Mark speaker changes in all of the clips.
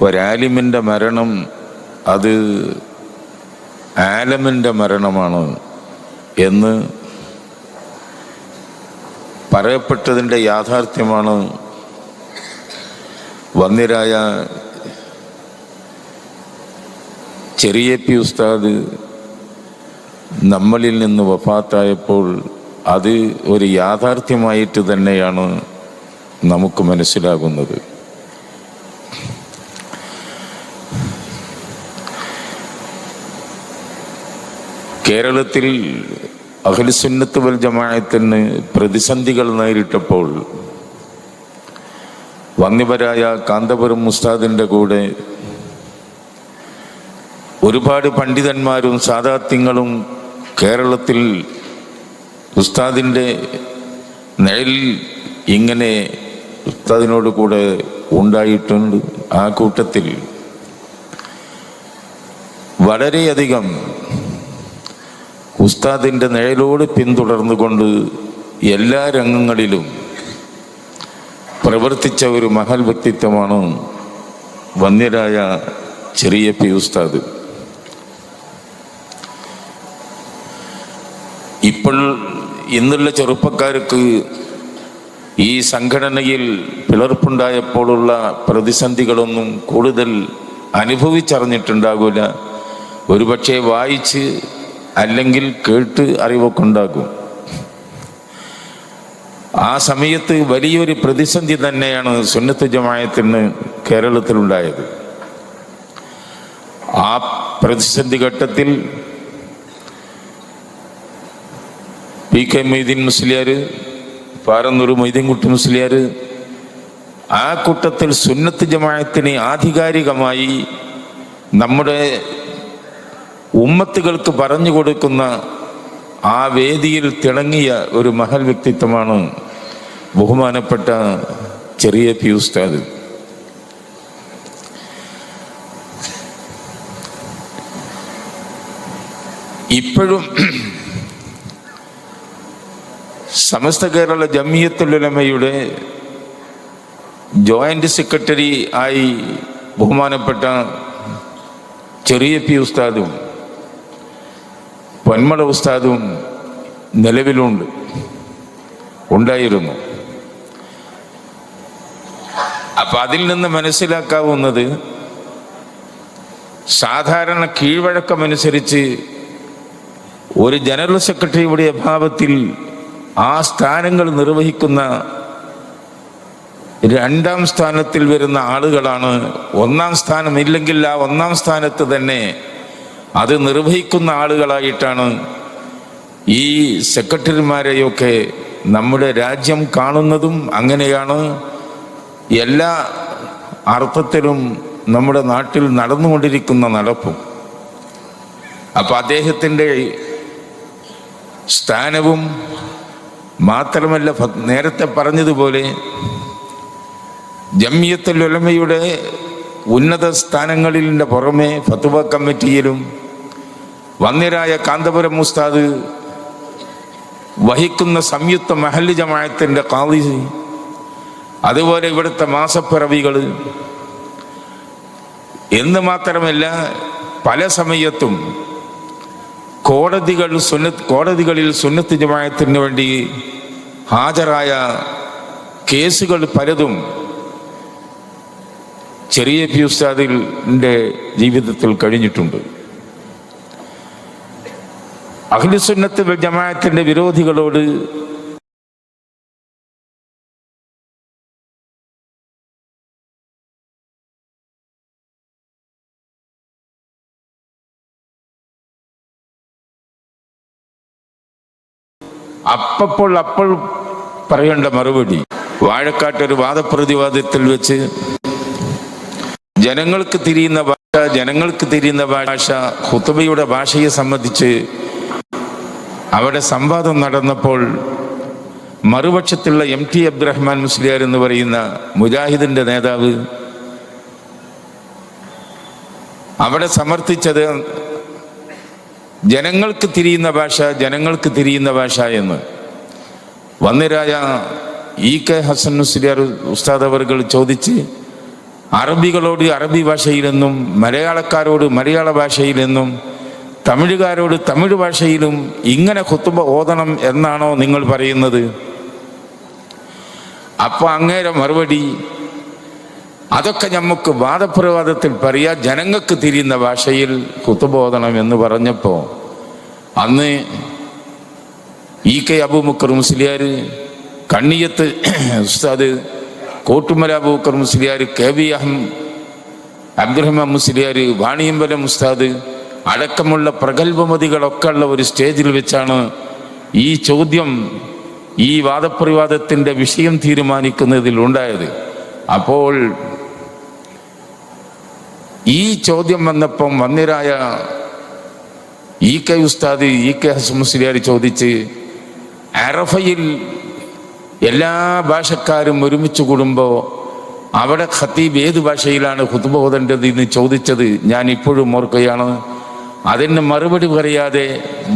Speaker 1: ഒരാലിമിന്റെ മരണം അത് ആലമിന്റെ മരണമാണ് എന്ന് പറയപ്പെട്ടതിന്റെ യാഥാർത്ഥ്യമാണ് വന്നിരായ ചെറിയ പി ഉസ്താദ് നമ്മളിൽ നിന്ന് വഫാത്തായപ്പോൾ അത് ഒരു യാഥാർത്ഥ്യമായിട്ട് തന്നെയാണ് നമുക്ക് മനസ്സിലാകുന്നത്. കേരളത്തിൽ അഖിലുസുന്നത്ത് വൽ ജമാഅത്തിന് പ്രതിസന്ധികൾ നേരിട്ടപ്പോൾ വന്നിവരായ കാന്തപുരം മുസ്താദിന്റെ കൂടെ ഒരുപാട് പണ്ഡിതന്മാരും സാധാത്യങ്ങളും കേരളത്തിൽ ഉസ്താദിന്റെ നിഴലിൽ ഇങ്ങനെ ഉസ്താദിനോട് കൂടെ ഉണ്ടായിട്ടുണ്ട്. ആ കൂട്ടത്തിൽ വളരെയധികം ഉസ്താദിന്റെ നിഴലോട് പിന്തുടർന്നുകൊണ്ട് എല്ലാ രംഗങ്ങളിലും പ്രവർത്തിച്ച ഒരു മഹൽ വ്യക്തിത്വമാണ് വന്യരായ ചെറിയ പി ഉസ്താദ്. ഇപ്പോൾ ഇന്നുള്ള ചെറുപ്പക്കാർക്ക് ഈ സംഘടനയിൽ പിളർപ്പുണ്ടായപ്പോഴുള്ള പ്രതിസന്ധികളൊന്നും കൂടുതൽ അനുഭവിച്ചറിഞ്ഞിട്ടുണ്ടാകില്ല ഒരുപക്ഷെ വായിച്ച് അല്ലെങ്കിൽ കേട്ട് അറിവൊക്കെ ഉണ്ടാകും ആ സമയത്ത് വലിയൊരു പ്രതിസന്ധി തന്നെയാണ് സുന്നത്ത് ജമായത്തിന് കേരളത്തിലുണ്ടായത്. ആ പ്രതിസന്ധി ഘട്ടത്തിൽ പി കെ മൊയ്തീൻ മുസ്ലിയാർ പാറന്നൂർ മൊയ്തീൻകുട്ടി മുസ്ലിയാർ ആ കൂട്ടത്തിൽ സുന്നത്ത് ജമായത്തിന് ആധികാരികമായി നമ്മുടെ ഉമ്മത്തുകൾക്ക് പറഞ്ഞു കൊടുക്കുന്ന ആ വേദിയിൽ തിളങ്ങിയ ഒരു മഹൽ വ്യക്തിത്വമാണ് ബഹുമാനപ്പെട്ട ചെറിയ പി ഉസ്താദ് ഇപ്പോഴും സമസ്ത കേരള ജമിയത്തുലമയുടെ ജോയിന്റ് സെക്രട്ടറി ആയി ബഹുമാനപ്പെട്ട ചെറിയ പി ഉസ്താദും പൊന്മള ഉസ്താദും നിലവിലുണ്ട് ഉണ്ടായിരുന്നു. അപ്പൊ അതിൽ നിന്ന് മനസ്സിലാക്കാവുന്നത് സാധാരണ കീഴ്വഴക്കമനുസരിച്ച് ഒരു ജനറൽ സെക്രട്ടറിയുടെ അഭാവത്തിൽ ആ സ്ഥാനങ്ങൾ നിർവഹിക്കുന്ന രണ്ടാം സ്ഥാനത്തിൽ വരുന്ന ആളുകളാണ്. ഒന്നാം സ്ഥാനം ഇല്ലെങ്കിൽ ആ ഒന്നാം സ്ഥാനത്ത് തന്നെ അത് നിർവഹിക്കുന്ന ആളുകളായിട്ടാണ് ഈ സെക്രട്ടറിമാരെയൊക്കെ നമ്മുടെ രാജ്യം കാണുന്നതും അങ്ങനെയാണ്. എല്ലാ അർത്ഥത്തിലും നമ്മുടെ നാട്ടിൽ നടന്നുകൊണ്ടിരിക്കുന്ന നടപ്പും. അപ്പൊ അദ്ദേഹത്തിന്റെ സ്ഥാനവും മാത്രമല്ല നേരത്തെ പറഞ്ഞതുപോലെ ജമ്മിയത്തുൽ ഉലമയുടെ ഉന്നത സ്ഥാനങ്ങളിലിന്റെ പുറമെ ഫത്തുവ കമ്മിറ്റിയിലും വന്നിരായ കാന്തപുരം മുസ്താദ് വഹിക്കുന്ന സംയുക്ത മഹല്ല് ജമായത്തിന്റെ കാതി അതുപോലെ ഇവിടുത്തെ മാസപ്പിറവികൾ. എന്ന് മാത്രമല്ല പല സമയത്തും കോടതികൾ സുന്നത്ത് കോടതികളിൽ സുന്നത്ത് ജമായത്തിന് വേണ്ടി ഹാജരായ കേസുകൾ പലതും ചെറിയ പി ഉസ്താദിന്റെ ജീവിതത്തിൽ കഴിഞ്ഞിട്ടുണ്ട്. അഖിലുസുന്നത്ത് വൽ ജമാഅത്തിന്റെ വിരോധികളോട് അപ്പപ്പോൾ അപ്പോൾ പറയേണ്ട മറുപടി. വാഴക്കാട്ടൊരു വാദപ്രതിവാദത്തിൽ വെച്ച് ജനങ്ങൾക്ക് തിരിയുന്ന ഭാഷ ജനങ്ങൾക്ക് തിരിയുന്ന ഭാഷ ഹുത്തുബയുടെ ഭാഷയെ സംബന്ധിച്ച് അവിടെ സംവാദം നടന്നപ്പോൾ മറുപക്ഷത്തുള്ള എം ടി അബ്ദുറഹ്മാൻ മുസ്ലിയാർ എന്ന് പറയുന്ന മുജാഹിദിന്റെ നേതാവ് അവിടെ സമർത്ഥിച്ചത് ജനങ്ങൾക്ക് തിരിയുന്ന ഭാഷ ജനങ്ങൾക്ക് തിരിയുന്ന ഭാഷ എന്ന്. വന്നിരായ ഇ കെ ഹസൻ മുസ്ലിയാർ ഉസ്താദ് അവർ ചോദിച്ച് അറബികളോട് അറബി ഭാഷയിലെന്നും മലയാളക്കാരോട് മലയാള ഭാഷയിലെന്നും തമിഴുകാരോട് തമിഴ് ഭാഷയിലും ഇങ്ങനെ കുത്തുമ്പ ഓതണം എന്നാണോ നിങ്ങൾ പറയുന്നത്? അപ്പൊ അങ്ങേരെ മറുപടി അതൊക്കെ നമുക്ക് വാദപ്രവാദത്തിൽ പറയാ ജനങ്ങൾക്ക് തിരിയുന്ന ഭാഷയിൽ കുത്തുബോധനം എന്ന് പറഞ്ഞപ്പോ അന്ന് E K Abubakar Musliyar Kanniyath Usthad Kottumala Bookar Musliyar K V അഹം അബ്ദുറഹ്മാൻ മുസ്ലിയാർ വാണിയമ്പലം ഉസ്താദ് അടക്കമുള്ള പ്രഗത്ഭമതികളൊക്കെ ഉള്ള ഒരു സ്റ്റേജിൽ വെച്ചാണ് ഈ ചോദ്യം ഈ വാദപ്രവാദത്തിന്റെ വിഷയം തീരുമാനിക്കുന്നതിൽ ഉണ്ടായത്. അപ്പോൾ ഈ ചോദ്യം വന്നപ്പം വന്നിരായ E K Usthad E K ഹസ് മുസ്ലിയാർ ചോദിച്ച് അറഫയിൽ എല്ലാ ഭാഷക്കാരും ഒരുമിച്ച് കൂടുമ്പോൾ അവിടെ ഖത്തീബ് ഏത് ഭാഷയിലാണ് ഓതേണ്ടത് എന്ന് ചോദിച്ചത് ഞാൻ ഇപ്പോഴും ഓർക്കുകയാണ്. അതിന് മറുപടി പറയാതെ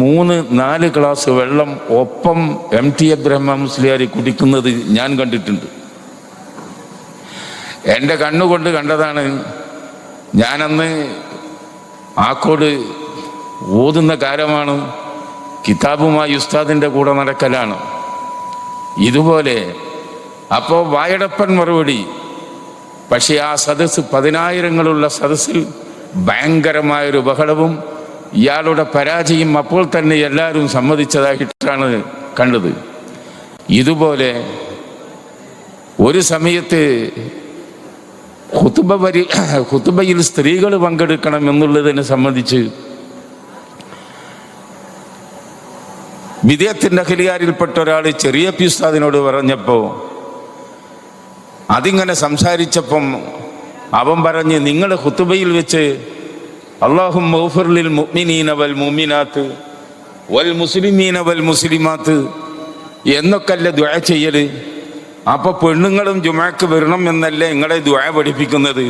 Speaker 1: മൂന്ന് നാല് ഗ്ലാസ് വെള്ളം ഒപ്പം എം ടി അബ്രഹ്മ മുസ്ലിയാർ കുടിക്കുന്നത് ഞാൻ കണ്ടിട്ടുണ്ട്. എന്റെ കണ്ണുകൊണ്ട് കണ്ടതാണ് ഞാനന്ന് ആക്കോട് ഓതുന്ന കാലമാണ് കിതാബുമായി ഉസ്താദിന്റെ കൂടെ നടക്കലാണ്. ഇതുപോലെ. അപ്പോൾ വായടപ്പൻ മറുപടി. പക്ഷേ ആ സദസ്സ് പതിനായിരങ്ങളുള്ള സദസ്സിൽ ഭയങ്കരമായൊരു ബഹളവും ഇയാളുടെ പരാജയം അപ്പോൾ തന്നെ എല്ലാവരും സമ്മതിച്ചതായിട്ടാണ് കണ്ടത്. ഇതുപോലെ ഒരു സമയത്ത് ഖുതുബ വരി ഖുതുബയിൽ സ്ത്രീകൾ പങ്കെടുക്കണം എന്നുള്ളതിനെ സംബന്ധിച്ച് വിദേഹത്തിന്റെ അഖിലിയാരിൽപ്പെട്ട ഒരാൾ ചെറിയ പിസ്താദിനോട് പറഞ്ഞപ്പോൾ അതിങ്ങനെ സംസാരിച്ചപ്പം അവൻ പറഞ്ഞ് നിങ്ങൾ ഹുത്തുബയിൽ വെച്ച് അള്ളാഹും മൗഫർലിൽ മുഅ്മിനീന വൽ മുഅ്മിനാത്ത് വൽ മുസ്ലിമീന വൽ മുസ്ലിമാത്ത് എന്നൊക്കെയല്ലേ ദ്വയ ചെയ്യൽ അപ്പോൾ പെണ്ണുങ്ങളും ജുമാക്ക് വരണം എന്നല്ലേ നിങ്ങളെ ദ്വയ പഠിപ്പിക്കുന്നത്?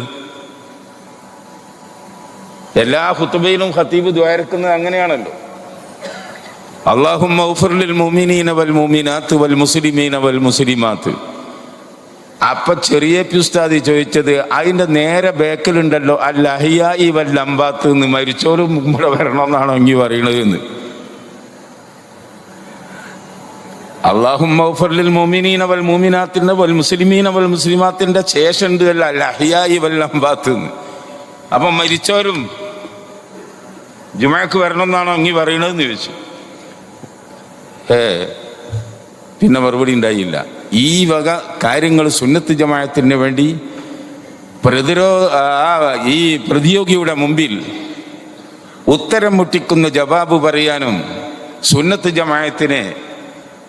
Speaker 1: എല്ലാ ഹുത്തുബയിലും ഖത്തീബ് ദ്വാരക്കുന്നത് അങ്ങനെയാണല്ലോ. വൽ മുഅ്മിനാത്ത് വൽ മുസ്ലിമീന വൽ മുസ്ലിമാത്ത്. അപ്പൊ ചെറിയ പ്യുസ്താദി ചോദിച്ചത് അതിന്റെ നേരെ ബേക്കിലുണ്ടല്ലോ അൽ ഈ വൽ അമ്പാത്ത് എന്ന് മരിച്ചോരും ഇവിടെ വരണമെന്നാണോ ഇങ്ങി പറയണത് എന്ന് അള്ളാഹും മൗഫർലിൽ മോമിനീന വൽ മോമിനാത്തിന്റെ വൽ മുസ്ലിമീന വൽ മുസ്ലിമാത്തിന്റെ ശേഷം ഉണ്ട് അല്ല വൽ അമ്പാത്ത് എന്ന് അപ്പൊ മരിച്ചവരും ജുമാക്ക് വരണമെന്നാണോ ഇങ്ങി പറയണതെന്ന് ചോദിച്ചു. പിന്നെ മറുപടി ഉണ്ടായില്ല. ഈ വക കാര്യങ്ങൾ സുന്നത്ത് ജമായത്തിന് വേണ്ടി പ്രതിരോ ഈ പ്രതിയോഗിയുടെ മുമ്പിൽ ഉത്തരം മുട്ടിക്കുന്ന ജവാബ് പറയാനും സുന്നത്ത് ജമായത്തിനെ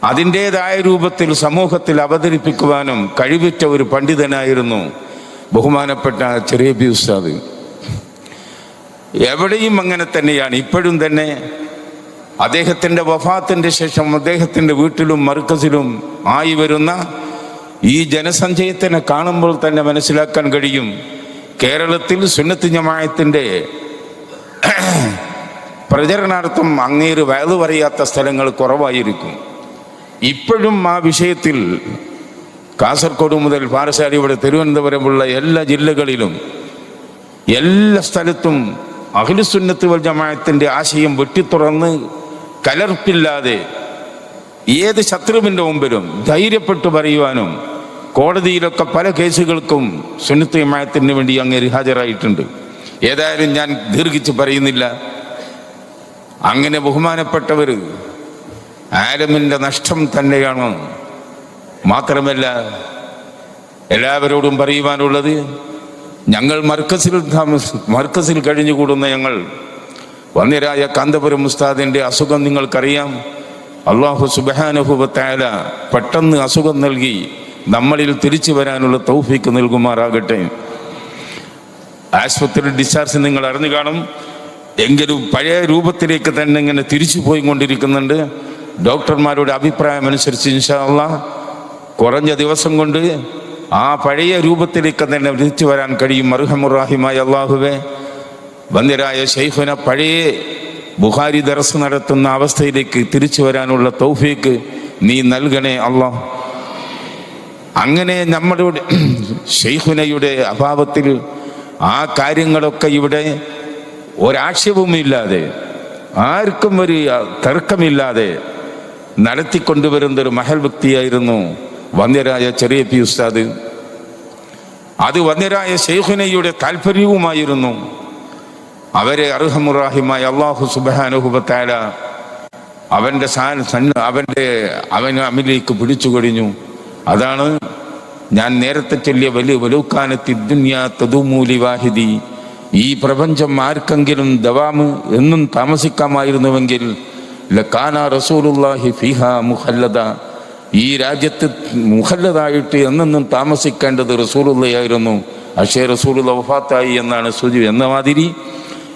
Speaker 1: അതിന്റെതായ രൂപത്തിൽ സമൂഹത്തിൽ അവതരിപ്പിക്കുവാനും കഴിവുറ്റ ഒരു പണ്ഡിതനായിരുന്നു ബഹുമാനപ്പെട്ട ചെറിയ ബി ഉസ്താദ്. എവിടെയും അങ്ങനെ തന്നെയാണ്. ഇപ്പോഴും തന്നെ അദ്ദേഹത്തിന്റെ വഫാത്തിന്റെ ശേഷം അദ്ദേഹത്തിന്റെ വീട്ടിലും മർക്കസിലും ആയി വരുന്ന ഈ ജനസഞ്ചയത്തിനെ കാണുമ്പോൾ തന്നെ മനസ്സിലാക്കാൻ കഴിയും. കേരളത്തിൽ സുന്നത്ത് ജമായത്തിന്റെ പ്രചരണാർത്ഥം അങ്ങേര് വയത് പറയാത്ത സ്ഥലങ്ങൾ കുറവായിരിക്കും. ഇപ്പോഴും ആ വിഷയത്തിൽ കാസർഗോഡ് മുതൽ പാറശാല ഇവിടെ തിരുവനന്തപുരമുള്ള എല്ലാ ജില്ലകളിലും എല്ലാ സ്ഥലത്തും അഖിലുസുന്നത്ത് വൽ ജമായത്തിന്റെ ആശയം വെട്ടിത്തുറന്ന് കലർപ്പില്ലാതെ ഏത് ശത്രുവിന്റെ മുമ്പിലും ധൈര്യപ്പെട്ടു പറയുവാനും കോടതിയിലൊക്കെ പല കേസുകൾക്കും സുന്നത്ത് വേണ്ടി അങ്ങേര് ഹാജരായിട്ടുണ്ട്. ഏതായാലും ഞാൻ ദീർഘിച്ച് പറയുന്നില്ല. അങ്ങനെ ബഹുമാനപ്പെട്ടവർ ആലമിന്റെ നഷ്ടം തന്നെയാണ് മാത്രമല്ല എല്ലാവരോടും പറയുവാനുള്ളത് ഞങ്ങൾ മർക്കസിൽ താമസ മർക്കസിൽ കഴിഞ്ഞുകൂടുന്ന ഞങ്ങൾ വന്നിരായ കാന്തപുരം ഉസ്താദിന്റെ അസുഖം നിങ്ങൾക്കറിയാം. അള്ളാഹു സുബാനുഭവത്തായ പെട്ടെന്ന് അസുഖം നൽകി നമ്മളിൽ തിരിച്ചു വരാനുള്ള തൗഫീക്ക് നൽകുമാറാകട്ടെ. ആശുപത്രി ഡിസ്ചാർജ് നിങ്ങൾ അറിഞ്ഞു കാണും. എങ്കിലും പഴയ രൂപത്തിലേക്ക് തന്നെ ഇങ്ങനെ തിരിച്ചു പോയി കൊണ്ടിരിക്കുന്നുണ്ട് ഡോക്ടർമാരുടെ അഭിപ്രായം അനുസരിച്ച് ഇൻഷാല്ല കുറഞ്ഞ ദിവസം കൊണ്ട് ആ പഴയ രൂപത്തിലേക്ക് തന്നെ തിരിച്ചു വരാൻ കഴിയും. അർഹമുറാഹിമായ അള്ളാഹുവെ വന്യരായ ഷെയ്ഖുന പഴയ ബുഹാരി ദർസ് നടത്തുന്ന അവസ്ഥയിലേക്ക് തിരിച്ചു വരാനുള്ള തൗഫീക്ക് നീ നൽകണേ അള്ളാഹ് അങ്ങനെ നമ്മളുടെ ഷെയ്ഖുനയുടെ അഭാവത്തിൽ ആ കാര്യങ്ങളൊക്കെ ഇവിടെ ഒരാക്ഷേപവുമില്ലാതെ ആർക്കും ഒരു തർക്കമില്ലാതെ നടത്തിക്കൊണ്ടുവരുന്ന ഒരു മഹൽ വ്യക്തിയായിരുന്നു വന്ദ്യരായ ചെറിയ പി ഉസ്താദ്. അത് വന്ദ്യരായ ഷെയ്ഖുനയുടെ താല്പര്യവുമായിരുന്നു. അവരെ അർഹമുറാഹിമായ അള്ളാഹു സുബാനുഹുബത്താല അവന്റെ സാൻ സന്ന- അവന്റെ അവൻ അമിലേക്ക് പിടിച്ചു കഴിഞ്ഞു അതാണ് ഞാൻ നേരത്തെ ചൊല്ലിയ വലിയ വലൂക്കാനത്തി ദുന്യാ തതുമൂലി വാഹിദി ഈ പ്രപഞ്ചം ആർക്കെങ്കിലും ദവാമ് എന്നും താമസിക്കാമായിരുന്നുവെങ്കിൽ ലക്കാന റസൂലുല്ലാഹി ഫിഹ മുഹല്ലദ ഈ രാജ്യത്ത് മുഹല്ലതായിട്ട് എന്നെന്നും താമസിക്കേണ്ടത് റസൂലുള്ളയായിരുന്നു. പക്ഷേ റസൂലുള്ള വഫാത്തായി എന്നാണ് സൂചി എന്ന മാതിരി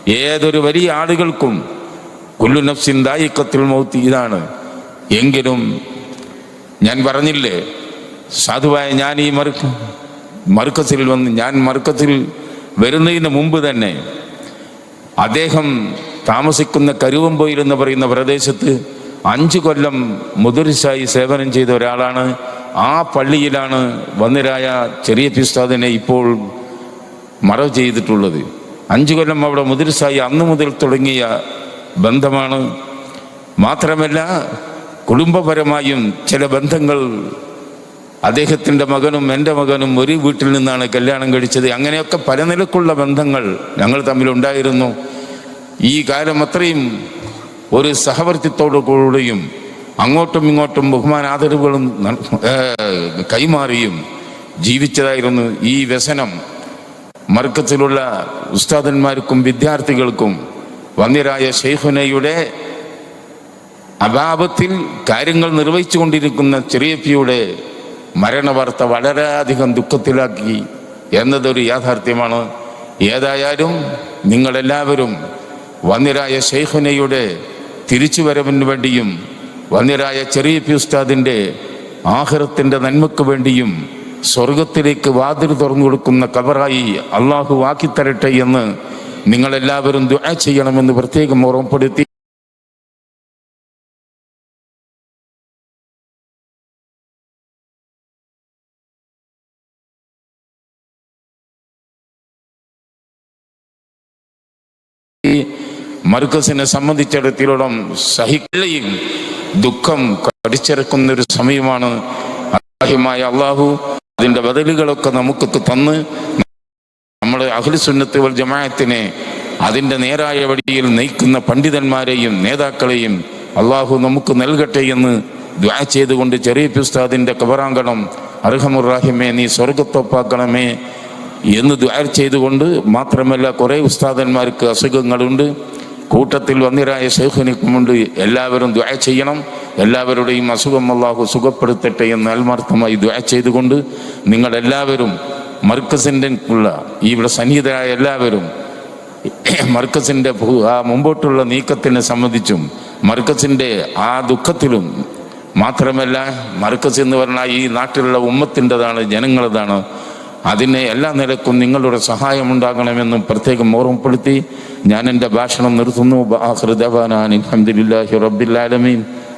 Speaker 1: ഏതൊരു വലിയ ആളുകൾക്കും കുല്ലു നഫ്സിൻ ഇതാണ്. എങ്കിലും ഞാൻ പറഞ്ഞില്ലേ സാധുവായ ഞാൻ ഈ മറുക്ക മറുക്കത്തിൽ വന്ന് ഞാൻ മറുക്കത്തിൽ വരുന്നതിന് മുമ്പ് തന്നെ അദ്ദേഹം താമസിക്കുന്ന കരുവമ്പൊയിൽ എന്ന് പറയുന്ന പ്രദേശത്ത് അഞ്ചു കൊല്ലം മുതിർസായി സേവനം ചെയ്ത ഒരാളാണ്. ആ പള്ളിയിലാണ് വന്നിരായ ചെറിയ പിസ്താദിനെ ഇപ്പോൾ മറവ് ചെയ്തിട്ടുള്ളത്. അഞ്ചു കൊല്ലം അവിടെ മുതിർസായി അന്ന് മുതൽ തുടങ്ങിയ ബന്ധമാണ്. മാത്രമല്ല കുടുംബപരമായും ചില ബന്ധങ്ങൾ അദ്ദേഹത്തിന്റെ മകനും എന്റെ മകനും ഒരു വീട്ടിൽ നിന്നാണ് കല്യാണം കഴിച്ചത്. അങ്ങനെയൊക്കെ പല നിലക്കുള്ള ബന്ധങ്ങൾ ഞങ്ങൾ തമ്മിലുണ്ടായിരുന്നു. ഈ കാലം അത്രയും ഒരു സഹവർത്തിത്തോടു കൂടിയും അങ്ങോട്ടും ഇങ്ങോട്ടും ബഹുമാനാദരവുകളും കൈമാറിയും ജീവിച്ചതായിരുന്നു ഈ വ്യസനം. മർക്കത്തിലുള്ള ഉസ്താദന്മാർക്കും വിദ്യാർത്ഥികൾക്കും വന്നിരായ ഷെയ്ഖുനയുടെ അഭാവത്തിൽ കാര്യങ്ങൾ നിർവഹിച്ചു കൊണ്ടിരിക്കുന്ന ചെറിയപ്പിയുടെ മരണവാർത്ത വളരെയധികം ദുഃഖത്തിലാക്കി എന്നതൊരു യാഥാർത്ഥ്യമാണ്. ഏതായാലും നിങ്ങളെല്ലാവരും വന്നിരായ ഷെയ്ഖുനയുടെ തിരിച്ചുവരവിന് വേണ്ടിയും വന്നിരായ ചെറിയപ്പി ഉസ്താദിന്റെ ആഹ്റത്തിന്റെ നന്മയ്ക്ക് വേണ്ടിയും സ്വർഗത്തിലേക്ക് വാതിൽ തുറന്നു കൊടുക്കുന്ന കബറായി അള്ളാഹു ആക്കിത്തരട്ടെ എന്ന് നിങ്ങളെല്ലാവരും ദുആ ചെയ്യണമെന്ന് പ്രത്യേകം ഓർമ്മപ്പെടുത്തി. മർക്കസിനെ സംബന്ധിച്ചിടത്തോളം സഹിക്കുകയും ദുഃഖം കടിച്ചിറക്കുന്ന ഒരു സമയമാണ് അള്ളാഹു അതിന്റെ ബദലുകളൊക്കെ നമുക്കൊക്കെ തന്ന് നമ്മുടെ അഖിൽസുന്നത്ത് വൽ ജമാഅത്തിനെ അതിന്റെ നേരായ വഴിയിൽ നയിക്കുന്ന പണ്ഡിതന്മാരെയും നേതാക്കളെയും അള്ളാഹു നമുക്ക് നൽകട്ടെ എന്ന് ദ്വാ ചെയ്തുകൊണ്ട് ചെറിയ പുസ്താദിന്റെ കബറാങ്കണം അർഹമുറാഹിമേ നീ സ്വർഗത്തൊപ്പാക്കണമേ എന്ന് ദ്വാ ചെയ്തുകൊണ്ട് മാത്രമല്ല കുറേ ഉസ്താദന്മാർക്ക് അസുഖങ്ങളുണ്ട്. കൂട്ടത്തിൽ വന്നിരായ ശേഖനിക്കുമുണ്ട്. എല്ലാവരും ദ്വാ ചെയ്യണം. എല്ലാവരുടെയും അസുഖം അള്ളാഹു സുഖപ്പെടുത്തട്ടെ എന്ന് ആത്മാർത്ഥമായി ദ്വാ ചെയ്തുകൊണ്ട് നിങ്ങളെല്ലാവരും മർക്കസിന്റെ ഉള്ള ഇവിടെ സന്നിഹിതരായ എല്ലാവരും മർക്കസിന്റെ ആ മുമ്പോട്ടുള്ള നീക്കത്തിനെ സംബന്ധിച്ചും മർക്കസിന്റെ ആ ദുഃഖത്തിലും മാത്രമല്ല മർക്കസ് എന്ന് പറഞ്ഞാൽ ഈ നാട്ടിലുള്ള ഉമ്മത്തിന്റെതാണ് ജനങ്ങളതാണ്. അതിനെ എല്ലാ നിലക്കും നിങ്ങളുടെ സഹായം ഉണ്ടാകണമെന്നും പ്രത്യേകം ഓർമ്മപ്പെടുത്തി ഞാൻ എന്റെ ഭാഷണം നിർത്തുന്നു. അഹ്റുദാൻ അലഹമുല്ലാഹി റബ്ബിൽ ആലമീൻ.